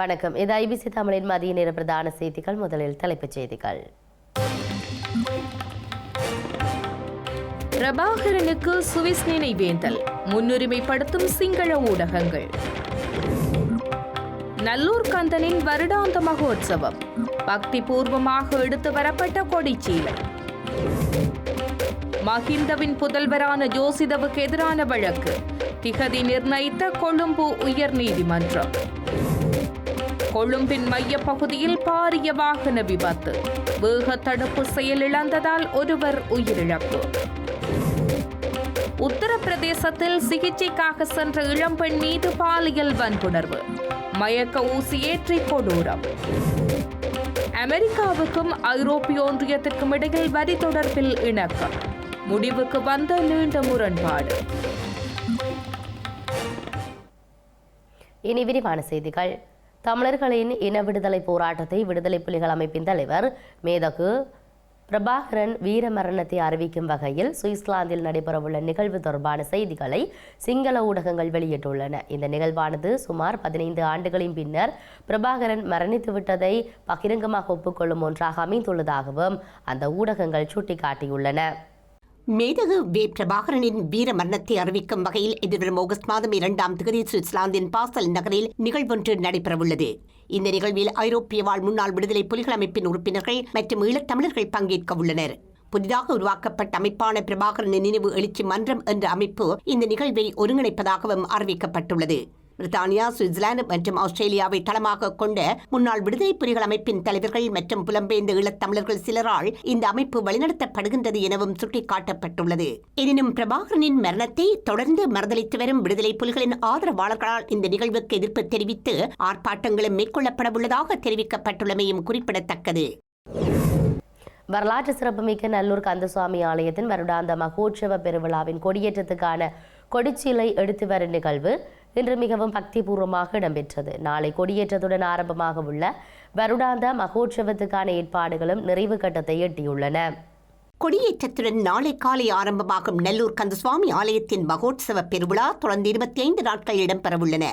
வணக்கம். இது ஐபிசி தமிழின் மதிய நேர பிரதான செய்திகள். முதலில் தலைப்புச் செய்திகள். பிரபாகரனுக்கு சுவிஸ் நினைவேந்தல். முன்னுரிமைப்படுத்தும் சிங்கள ஊடகங்கள். நல்லூர் கந்தனின் வருடாந்த மகோத்சவம் பக்தி பூர்வமாக எடுத்து வரப்பட்ட கொடிச்சீலை. மஹிந்தவின் புதல்வரான ஜோசிதவுக்கு எதிரான வழக்கு. திகதி நிர்ணயித்த கொழும்பு உயர் நீதிமன்றம் கொழும்பின் மைய பகுதியில் பாரிய வாகன விபத்து. வேக தடுப்பு செயலிழந்ததால் ஒருவர் உயிரிழப்பு. உத்தரப்பிரதேசத்தில் சிகிச்சைக்காக சென்ற இளம்பெண் மீது பாலியல் வன்புணர்வு. மயக்க ஊசி ஏற்றி கொடூரம். அமெரிக்காவுக்கும் ஐரோப்பிய ஒன்றியத்திற்கும் இடையில் வரி தொடர்பில் இணக்கம். முடிவுக்கு வந்த நீண்ட முரண்பாடு. இனி விரிவான செய்திகள். தமிழர்களின் இன விடுதலை போராட்டத்தை விடுதலை புலிகள் அமைப்பின் தலைவர் மேதகு பிரபாகரன் வீர மரணத்தை அறிவிக்கும் வகையில் சுவிட்சர்லாந்தில் நடைபெறவுள்ள நிகழ்வு தொடர்பான செய்திகளை சிங்கள ஊடகங்கள் வெளியிட்டுள்ளன. இந்த நிகழ்வானது சுமார் பதினைந்து ஆண்டுகளின் பின்னர் பிரபாகரன் மரணித்துவிட்டதை பகிரங்கமாக ஒப்புக்கொள்ளும் ஒன்றாக அமைந்துள்ளதாகவும் அந்த ஊடகங்கள் சுட்டிக்காட்டியுள்ளன. மேதகு வே பிரபாகரனின் வீர மரணத்தை அறிவிக்கும் வகையில் எதிர்வரும் ஆகஸ்ட் மாதம் இரண்டாம் தேதி சுவிட்சர்லாந்தின் பாசல் நகரில் நிகழ்வொன்று நடைபெறவுள்ளது. இந்த நிகழ்வில் ஐரோப்பிய வாழ் முன்னாள் விடுதலை புலிகள் அமைப்பின் உறுப்பினர்கள் மற்றும் ஈழத்தமிழர்கள் பங்கேற்க உள்ளனர். புதிதாக உருவாக்கப்பட்ட அமைப்பான பிரபாகரன் நினைவு எழுச்சி மன்றம் என்ற அமைப்பு இந்த நிகழ்வை ஒருங்கிணைப்பதாகவும் அறிவிக்கப்பட்டுள்ளது. பிரித்தானியா சுவிட்சர்லாந்து மற்றும் ஆஸ்திரேலியாவை தளமாக கொண்ட முன்னாள் விடுதலை புலிகள் அமைப்பின் தலைவர்கள் மற்றும் புலம்பெயர்ந்த ஈழத்தமிழர்கள் சிலரால் இந்த அமைப்பு வழிநடத்தப்படுகின்றது எனவும் சுட்டிக்காட்டப்பட்டுள்ளது. எனினும் பிரபாகரனின் மரணத்தை தொடர்ந்து மறுதளித்து வரும் விடுதலை புலிகளின் ஆதரவாளர்களால் இந்த நிகழ்வுக்கு எதிர்ப்பு தெரிவித்து ஆர்ப்பாட்டங்களும் மேற்கொள்ளப்படவுள்ளதாக தெரிவிக்கப்பட்டுள்ளமையும் குறிப்பிடத்தக்கது. வரலாற்று சிறப்புமிக்க நல்லூர் கந்தசுவாமி ஆலயத்தின் வருடாந்த மகோற்சவ பெருவிழாவின் கொடியேற்றத்துக்கான கொடிச்சீலை எடுத்து வரும் நிகழ்வு இன்று மிகவும் பக்திபூர்வமாக இடம்பெற்றது. நாளை கொடியேற்றத்துடன் ஆரம்பமாக உள்ள வருடாந்த மகோற்சவத்துக்கான ஏற்பாடுகளும் நிறைவு கட்டத்தை எட்டியுள்ளன. கொடியேற்றத்துடன் நாளை காலை ஆரம்பமாகும் நெல்லூர் கந்தசுவாமி ஆலயத்தின் மகோத்சவ பெருவிழா தொடர்ந்து இருபத்தி ஐந்து நாட்கள் இடம்பெறவுள்ளன.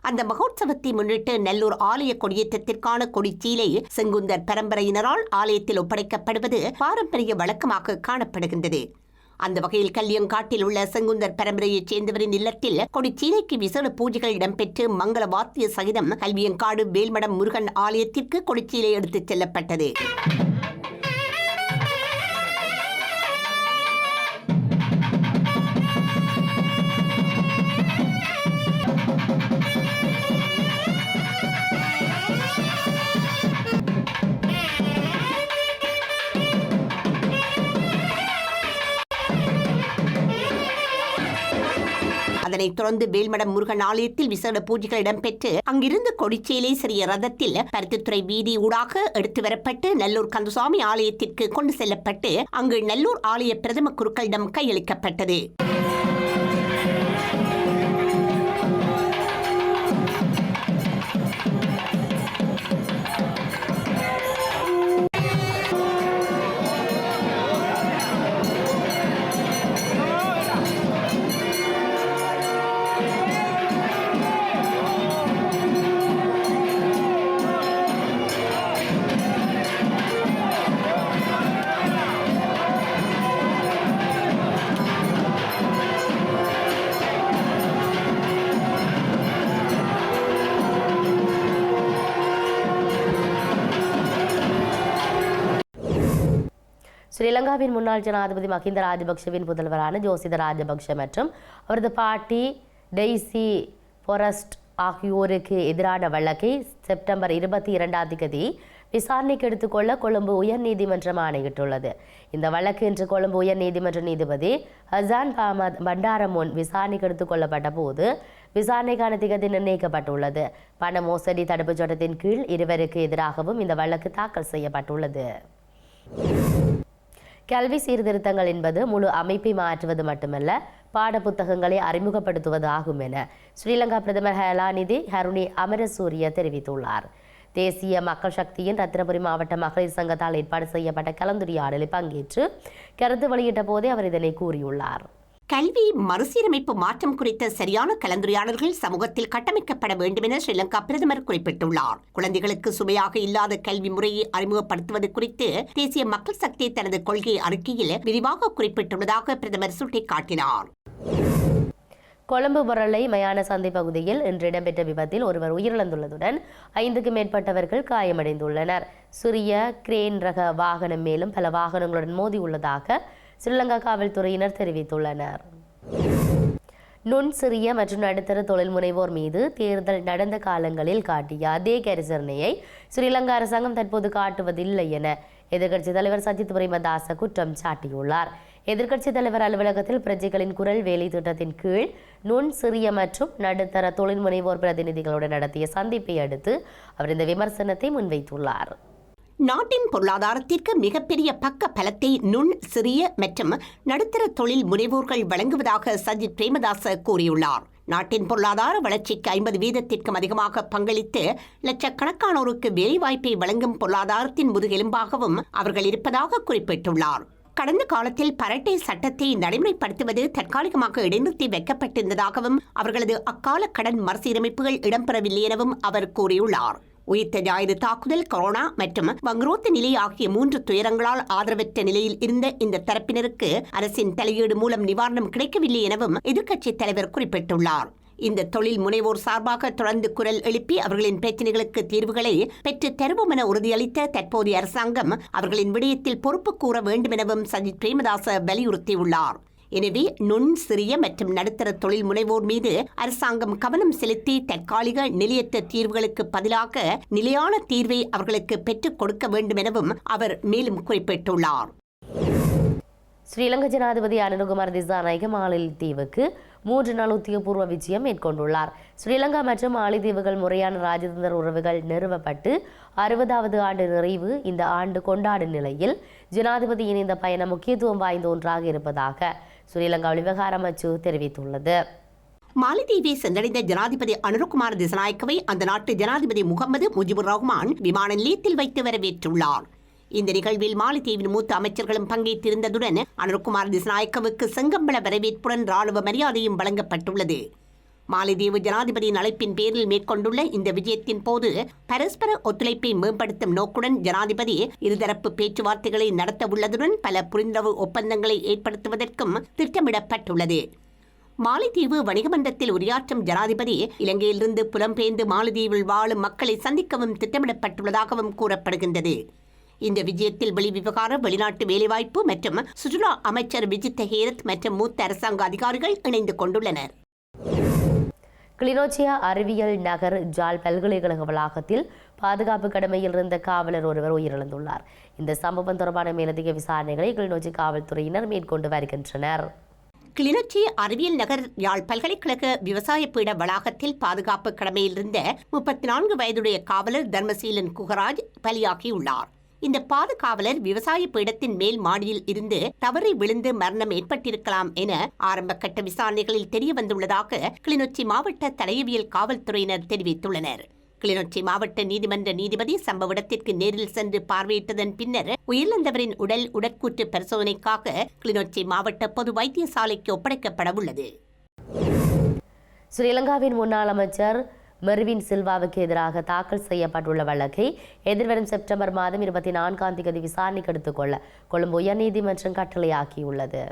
அந்த மகோத்சவத்தை முன்னிட்டு நெல்லூர் ஆலய கொடியேற்றத்திற்கான கொடிச்சீலை செங்குந்தர் பரம்பரையினரால் ஆலயத்தில் ஒப்படைக்கப்படுவது பாரம்பரிய வழக்கமாக காணப்படுகின்றது. அந்த வகையில் கல்லியங்காட்டில் உள்ள செங்குந்தர் பரம்பரையைச் சேர்ந்தவரின் இல்லத்தில் கொடிச்சீலைக்கு விசேட பூஜைகள் இடம்பெற்று மங்கள வாத்திய சகிதம் கல்வியங்காடு வேல்மடம் முருகன் ஆலயத்திற்கு கொடிச்சீலை எடுத்துச் செல்லப்பட்டது. அதனைத் தொடர்ந்து வேல்மடம் முருகன் ஆலயத்தில் விசேட பூஜைகள் இடம்பெற்று அங்கிருந்து கொடிச்சேலை சிறிய ரதத்தில் பருத்தித்துறை வீதி ஊடாக எடுத்து வரப்பட்டு நல்லூர் கந்தசுவாமி ஆலயத்திற்கு கொண்டு செல்லப்பட்டு அங்கு நல்லூர் ஆலய பிரதம குருக்களிடம் கையளிக்கப்பட்டது. ஸ்ரீலங்காவின் முன்னாள் ஜனாதிபதி மஹிந்த ராஜபக்ஷவின் புதல்வரான ஜோசித ராஜபக்ஷ மற்றும் அவரது பாட்டி டெய்சி பொரஸ்ட் ஆகியோருக்கு எதிரான வழக்கை செப்டம்பர் இருபத்தி இரண்டாம் தேதி விசாரணைக்கு எடுத்துக்கொள்ள கொழும்பு உயர்நீதிமன்றம் ஆணையிட்டுள்ளது. இந்த வழக்கு இன்று கொழும்பு உயர்நீதிமன்ற நீதிபதி ஹசான் பாமத் பண்டார முன் விசாரணைக்கு எடுத்துக்கொள்ளப்பட்ட போது விசாரணைக்கான திகதி நிர்ணயிக்கப்பட்டுள்ளது. பண மோசடி தடுப்புச் சட்டத்தின் கீழ் இருவருக்கு எதிராகவும் இந்த வழக்கு தாக்கல் செய்யப்பட்டுள்ளது. கல்வி சீர்திருத்தங்கள் என்பது முழு அமைப்பை மாற்றுவது மட்டுமல்ல பாடப்புத்தகங்களை அறிமுகப்படுத்துவது ஆகும் என ஸ்ரீலங்கா பிரதமர் ஹலாநிதி ஹருணி அமரசூரிய தெரிவித்துள்ளார். தேசிய மக்கள் சக்தியின் ரத்தினபுரி மாவட்ட மகளிர் சங்கத்தால் ஏற்பாடு செய்யப்பட்ட கலந்துரையாடலில் பங்கேற்று கருத்து வெளியிட்ட போதே அவர் இதனை கூறியுள்ளார். கல்வி மறுசீரமைப்பு மாற்றம் குறித்த சரியான கலந்துரையாடல்கள் சமூகத்தில் கட்டமைக்கப்பட வேண்டும் என ஸ்ரீலங்கா பிரதமர் குறிப்பிட்டுள்ளார். குழந்தைகளுக்கு சுமையாக இல்லாத கல்வி முறையை அறிமுகப்படுத்துவது குறித்து தேசிய மக்கள் சக்தி தனது கொள்கை அறிக்கையில் விரிவாக குறிப்பிட்டுள்ளதாக பிரதமர் சுட்டிக்காட்டினார். கொழும்பு பொருளை மயான சந்தை பகுதியில் இன்று இடம்பெற்ற விபத்தில் ஒருவர் உயிரிழந்துள்ளதுடன் ஐந்துக்கும் மேற்பட்டவர்கள் காயமடைந்துள்ளனர். சிறிய கிரேன் ரக வாகனம் மேலும் பல வாகனங்களுடன் மோதியுள்ளதாக ஸ்ரீலங்கா காவல்துறையினர் தெரிவித்துள்ளனர். நுண் சிறிய மற்றும் நடுத்தர தொழில் முனைவோர் மீது தேர்தல் நடந்த காலங்களில் காட்டிய அதே கரிசரணையை ஸ்ரீலங்கா அரசாங்கம் தற்போது காட்டுவதில்லை என எதிர்க்கட்சித் தலைவர் சஜித் பிரேமதாச குற்றம் சாட்டியுள்ளார். எதிர்க்கட்சித் தலைவர் அலுவலகத்தில் பிரஜைகளின் குரல் வேலை திட்டத்தின் கீழ் நுண் சிறிய மற்றும் நடுத்தர தொழில் முனைவோர் பிரதிநிதிகளுடன் நடத்திய சந்திப்பை அடுத்து அவர் இந்த விமர்சனத்தை முன்வைத்துள்ளார். நாட்டின் பொருளாதாரத்திற்கு மிகப்பெரிய பக்க பலத்தை நுண் சிறிய மற்றும் நடுத்தர தொழில் முனைவோர்கள் வழங்குவதாக சஜித் பிரேமதாச கூறியுள்ளார். நாட்டின் பொருளாதார வளர்ச்சிக்கு ஐம்பது வீதத்திற்கும் அதிகமாக பங்களித்து லட்சக்கணக்கானோருக்கு வேலைவாய்ப்பை வழங்கும் பொருளாதாரத்தின் முதுகெலும்பாகவும் அவர்கள் இருப்பதாக குறிப்பிட்டுள்ளார். கடந்த காலத்தில் பரட்டை சட்டத்தை நடைமுறைப்படுத்துவது தற்காலிகமாக இடைநிறுத்தி வைக்கப்பட்டிருந்ததாகவும் அவர்களது அக்கால கடன் மறுசீரமைப்புகள் இடம்பெறவில்லை எனவும் அவர் கூறியுள்ளார். உயிர்த்த ஞாயிறு தாக்குதல் கொரோனா மற்றும் வங்குரோத்து நிலை ஆகிய மூன்று துயரங்களால் ஆதரவற்ற நிலையில் இருந்த இந்த தரப்பினருக்கு அரசின் தலையீடு மூலம் நிவாரணம் கிடைக்கவில்லை எனவும் எதிர்க்கட்சித் தலைவர் குறிப்பிட்டுள்ளார். இந்த தொழில் முனைவோர் சார்பாக தொடர்ந்து குரல் எழுப்பி அவர்களின் பிரச்சனைகளுக்கு தீர்வுகளை பெற்று தருவோம் என உறுதியளித்த தற்போதைய அரசாங்கம் அவர்களின் விடயத்தில் பொறுப்பு கூற வேண்டும் எனவும் சஜித் பிரேமதாச வலியுறுத்தியுள்ளார். எனவே நுண் சிறிய மற்றும் நடுத்தர தொழில் முனைவோர் மீது அரசாங்கம் கவனம் செலுத்தி தற்காலிக நிலையற்ற தீர்வுகளுக்கு பதிலாக நிலையான தீர்வை அவர்களுக்கு பெற்றுக் கொடுக்க வேண்டும் எனவும் அவர் மேலும் குறிப்பிட்டுள்ளார். ஸ்ரீலங்கா ஜனாதிபதி அனுகுமார் திசாநாயக மாலத்தீவுக்கு மூன்று நாள் உத்தியோகபூர்வ விஜயம் மேற்கொண்டுள்ளார். ஸ்ரீலங்கா மற்றும் மாலத்தீவுகள் முறையான ராஜதந்திர உறவுகள் நிறுவப்பட்டு அறுபதாவது ஆண்டு நிறைவு இந்த ஆண்டு கொண்டாடும் நிலையில் ஜனாதிபதியின் இந்த பயணம் முக்கியத்துவம் வாய்ந்த ஒன்றாக இருப்பதாக ஸ்ரீலங்கா விவகார அமைச்சு தெரிவித்துள்ளது மாலத்தீவை சென்றடைந்த ஜனாதிபதி அனுரகுமார் திசநாயக்கவை அந்த நாட்டு ஜனாதிபதி முகமது முஜிபுர் ரஹ்மான் விமான நிலையத்தில் வைத்து வரவேற்றுள்ளார் இந்த நிகழ்வில் மாலத்தீவின் மூத்த அமைச்சர்களும் பங்கேற்றிருந்ததுடன் அனுர்குமார் திசநாயக்கவுக்கு செங்கம்பள வரவேற்புடன் ராணுவ மரியாதையும் வழங்கப்பட்டுள்ளது மாலைதீவு ஜனாதிபதியின் அழைப்பின் பேரில் மேற்கொண்டுள்ள இந்த விஜயத்தின் போது பரஸ்பர ஒத்துழைப்பை மேம்படுத்தும் நோக்குடன் ஜனாதிபதி இருதரப்பு பேச்சுவார்த்தைகளை நடத்த உள்ளதுடன் பல புரிந்துணர்வு ஒப்பந்தங்களை ஏற்படுத்துவதற்கும் திட்டமிடப்பட்டுள்ளது. மாலைதீவு வணிக மன்றத்தில் உரையாற்றும் ஜனாதிபதி இலங்கையிலிருந்து புலம்பெயர்ந்து மாலைதீவில் வாழும் மக்களை சந்திக்கவும் திட்டமிடப்பட்டுள்ளதாகவும் கூறப்படுகின்றது. இந்த விஜயத்தில் வெளிவிவகார வெளிநாட்டு வேலைவாய்ப்பு மற்றும் சுற்றுலா அமைச்சர் விஜித் ஹேரத் மற்றும் மூத்த அரசாங்க அதிகாரிகள் இணைந்து கொண்டுள்ளனர். கிளிநொச்சியா அறிவியல் நகர் ஜால் பல்கலைக்கழக வளாகத்தில் பாதுகாப்பு கடமையில் இருந்த காவலர் ஒருவர் உயிரிழந்துள்ளார். இந்த சம்பவம் தொடர்பான மேலதிக விசாரணைகளை கிளிநொச்சி காவல்துறையினர் மேற்கொண்டு வருகின்றனர். கிளிநொச்சி அறிவியல் நகர் யாழ் பல்கலைக்கழக விவசாய பீட வளாகத்தில் பாதுகாப்பு கடமையில் இருந்த முப்பத்தி நான்கு வயதுடைய காவலர் தர்மசீலன் குகராஜ் பலியாகியுள்ளார். இந்த பாதுகாவலர் விவசாய பீடத்தின் மேல் மாடியில் இருந்து தவறி விழுந்து மரணம் ஏற்பட்டிருக்கலாம் என ஆரம்ப கட்ட விசாரணைகளில் தெரிய வந்துள்ளதாக கிளிநொச்சி மாவட்ட தலையவியல் காவல்துறையினர் தெரிவித்துள்ளனர். கிளிநொச்சி மாவட்ட நீதிமன்ற நீதிபதி சம்பவ இடத்திற்கு நேரில் சென்று பார்வையிட்டதன் பின்னர் உயிரிழந்தவரின் உடல் உடற்கூற்று பரிசோதனைக்காக கிளிநொச்சி மாவட்ட பொது வைத்தியசாலைக்கு ஒப்படைக்கப்பட உள்ளது ஸ்ரீலங்காவின் முன்னாள் அமைச்சர் மெர்வின் சில்வாவுக்கு எதிராக தாக்கல் செய்யப்பட்டுள்ள வழக்கை எதிர்வரும் செப்டம்பர் மாதம் இருபத்தி நான்காம் தேதி விசாரணைக்கு எடுத்துக்கொள்ள கொழும்பு உயர்நீதிமன்றம் கட்டளையாக்கியுள்ளது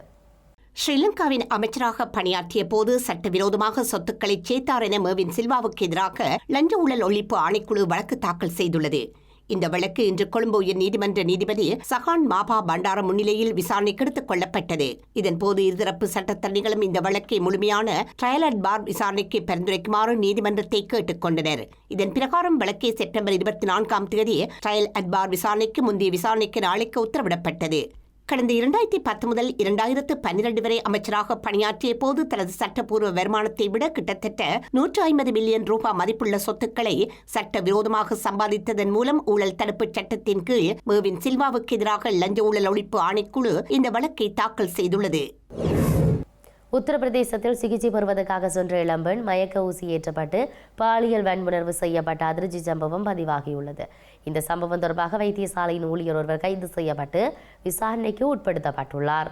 ஸ்ரீலங்காவின் அமைச்சராக பணியாற்றிய போது சட்டவிரோதமாக சொத்துக்களை சேர்த்தார் என மெர்வின் சில்வாவுக்கு எதிராக லஞ்ச ஊழல் ஒழிப்பு ஆணைக்குழு வழக்கு தாக்கல் செய்துள்ளது. இந்த வழக்கு இன்று கொழும்பு உயர் நீதிமன்ற நீதிபதி சகான் மாபா பண்டார முன்னிலையில் விசாரணைக்கு எடுத்துக் கொள்ளப்பட்டது. இதன்போது இருதரப்பு சட்டத்தரணிகளும் இந்த வழக்கை முழுமையான ட்ரையல் அண்ட் பார் விசாரணைக்கு பரிந்துரைக்குமாறு நீதிமன்றத்தை கேட்டுக் கொண்டனர். இதன் பிரகாரம் வழக்கை செப்டம்பர் இருபத்தி நான்காம் தேதி ட்ரையல் அண்ட் பார் விசாரணைக்கு முந்தைய விசாரணைக்கு நாளைக்கு உத்தரவிடப்பட்டது. கடந்த இரண்டாயிரத்தி பத்து முதல் இரண்டாயிரத்து பன்னிரண்டு வரை அமைச்சராக பணியாற்றிய போது தனது சட்டப்பூர்வ வருமானத்தை விட கிட்டத்தட்ட நூற்று ஐம்பது மில்லியன் ரூபாய் மதிப்புள்ள சொத்துக்களை சட்டவிரோதமாக சம்பாதித்ததன் மூலம் ஊழல் தடுப்பு சட்டத்தின் கீழ் மேவின் சில்வாவுக்கு எதிராக லஞ்ச ஊழல் ஒழிப்பு ஆணைக்குழு இந்த வழக்கை தாக்கல் செய்துள்ளது. உத்தரப்பிரதேசத்தில் சிகிச்சை பெறுவதற்காக சென்ற இளம்பெண் மயக்க ஊசி ஏற்றப்பட்டு பாலியல் வன்புணர்வு செய்யப்பட்ட அதிர்ச்சி சம்பவம் பதிவாகியுள்ளது. இந்த சம்பவம் தொடர்பாக வைத்தியசாலையின் ஊழியர் ஒருவர் கைது செய்யப்பட்டு விசாரணைக்கு உட்படுத்தப்பட்டுள்ளார்.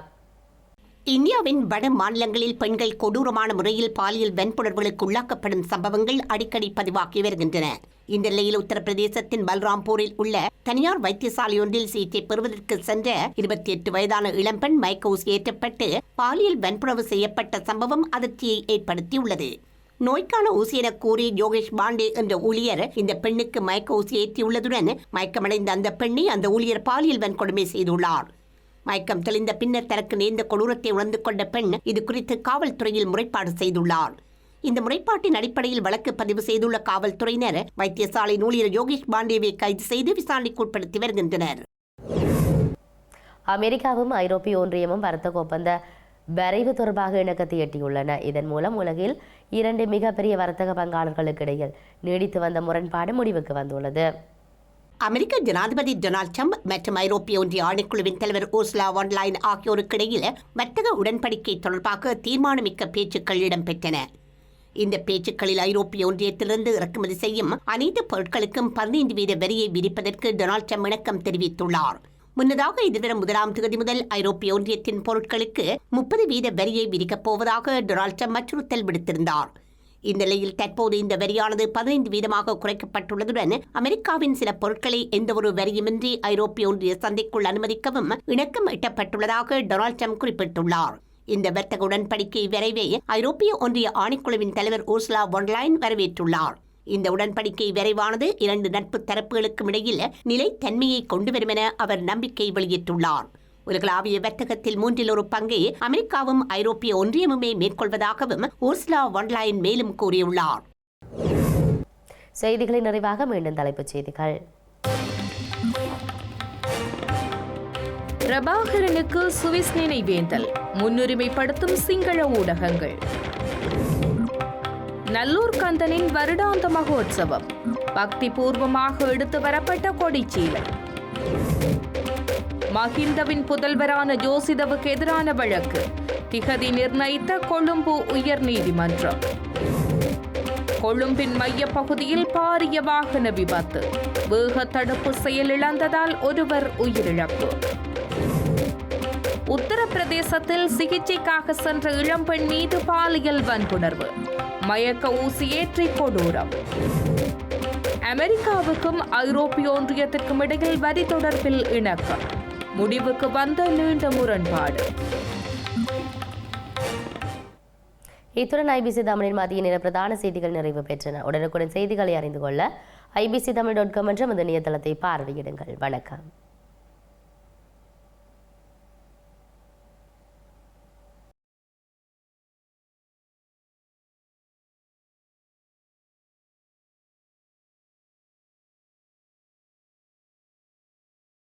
இந்தியாவின் வட மாநிலங்களில் பெண்கள் கொடூரமான முறையில் பாலியல் வன்புணர்வுகளுக்கு உள்ளாக்கப்படும் சம்பவங்கள் அடிக்கடி பதிவாகி வருகின்றன. இந்த நிலையில் உத்தரப்பிரதேசத்தின் பல்ராம்பூரில் உள்ள தனியார் வைத்தியசாலையொன்றில் சிகிச்சை பெறுவதற்கு சென்ற இருபத்தி எட்டு வயதான இளம்பெண் மைக்கோஸ் ஏற்றப்பட்டு பாலியல் வன்புணர்வு செய்யப்பட்ட சம்பவம் அதிர்ச்சியை ஏற்படுத்தியுள்ளது. நோய்க்கான ஊசி என கூறி யோகேஷ் பாண்டே என்ற ஊழியர் இந்த பெண்ணுக்கு மயக்க ஊசி ஏற்றியுள்ளதுடன் மயக்கமடைந்த அந்த பெண்ணை அந்த ஊழியர் பாலியல் வன்கொடுமை செய்துள்ளார். மயக்கம் தெளிந்த பின்னர் தனக்கு நேர்ந்த கொடூரத்தை உணர்ந்து கொண்ட பெண் இது குறித்து காவல்துறையில் முறைப்பாடு செய்துள்ளார் இந்த முறைப்பாட்டின் அடிப்படையில் வழக்கு பதிவு செய்துள்ள காவல்துறையினர் வைத்தியசாலை ஊழியர் யோகேஷ் பாண்டேவை கைது செய்து விசாரணைக்கு உட்படுத்தி வருகின்றனர். அமெரிக்காவும் ஐரோப்பிய ஒன்றியமும் வர்த்தக ஒப்பந்த வரைவு தொடர்பாக இணக்கத்தை எட்டியுள்ளன. இதன் மூலம் உலகில் இரண்டு மிகப்பெரிய வர்த்தக பங்காளர்களுக்கு இடையில் நீடித்து வந்த முரண்பாடு முடிவுக்கு வந்துள்ளது. அமெரிக்க ஜனாதிபதி டொனால்ட் ட்ரம்ப் மற்றும் ஐரோப்பிய ஒன்றிய ஆணைக்குழுவின் தலைவர் ஓஸ்லா ஒன்லைன் ஆகியோருக்கு இடையில் வர்த்தக உடன்படிக்கை தொடர்பாக தீர்மானமிக்க பேச்சுக்கள் இடம்பெற்றன. இந்த பேச்சுக்களில் ஐரோப்பிய ஒன்றியத்திலிருந்து இறக்குமதி செய்யும் அனைத்து பொருட்களுக்கும் பதினைந்து வீத வரியை விதிப்பதற்கு டொனால்ட் ட்ரம்ப் இணக்கம் தெரிவித்துள்ளார். முன்னதாக எதிர்வரும் முதலாம் தேதி முதல் ஐரோப்பிய ஒன்றியத்தின் பொருட்களுக்கு முப்பது வீத வரியை விதிக்கப் போவதாக டொனால்ட் ட்ரம்ப் அச்சுறுத்தல் விடுத்திருந்தார். இந்நிலையில் தற்போது இந்த வரியானது பதினைந்து வீதமாக குறைக்கப்பட்டுள்ளதுடன் அமெரிக்காவின் சில பொருட்களை எந்தவொரு வரியுமின்றி ஐரோப்பிய ஒன்றிய சந்தைக்குள் அனுமதிக்கவும் இணக்கம் எட்டப்பட்டுள்ளதாக டொனால்ட் ட்ரம்ப் குறிப்பிட்டுள்ளார். இந்த வர்த்தக உடன்படிக்கை விரைவே ஐரோப்பிய ஒன்றிய ஆணைக்குழுவின் தலைவர் ஊர்சுலா ஒன்லைன் வரவேற்றுள்ளார். இந்த உடன்படிக்கை விரைவானது இரண்டு நட்பு தரப்புகளுக்கும் இடையில் நிலைத்தன்மையை கொண்டுவரும் என அவர் நம்பிக்கை வெளியிட்டுள்ளார். உலகளாவிய வர்த்தகத்தில் மூன்றில் ஒரு பங்கை அமெரிக்காவும் ஐரோப்பிய ஒன்றியமுமே மேற்கொள்வதாகவும் ஊர்ஸ்லா ஒன்லைன் மேலும் கூறியுள்ளார். செய்திகளின் நிறைவாக மீண்டும் தலைப்புச் செய்திகள். பிரபாகரனுக்கு சுவிஸ் நினைவேந்தல் முன்னுரிமைப்படுத்தும் சிங்கள ஊடகங்கள். நல்லூர் கந்தனின் வருடாந்த மகோத்சவம் பக்தி பூர்வமாக எடுத்து வரப்பட்ட கொடிச்சீலை. மஹிந்தவின் புதல்வரான ஜோசிதவுக்கு எதிரான வழக்கு. திகதி நிர்ணயித்த கொழும்பு உயர் நீதிமன்றம் கொழும்பின் மையப் பகுதியில் பாரிய வாகன விபத்து. வேக தடுப்பு செயலிழந்ததால் ஒருவர் உயிரிழப்பு. உத்தரப்பிரதேசத்தில் சிகிச்சைக்காக சென்ற இளம்பெண் மீது பாலியல் வன்புணர்வு. மயக்க ஊசி ஏற்றி கொடூரம். அமெரிக்காவுக்கும் ஐரோப்பிய ஒன்றியத்திற்கும் இடையில் வரி தொடர்பில் இணக்கம். முடிவுக்கு வந்த நீண்ட முரண்பாடு. இத்துடன் ஐபிசி தமிழின் மதிய நேர பிரதான செய்திகள் நிறைவு பெற்றன. உடனுக்குடன் செய்திகளை அறிந்து கொள்ள ஐபிசி தமிழ் டாட் காம் என்ற நமது இணையதளத்தை பார்வையிடுங்கள். வணக்கம்.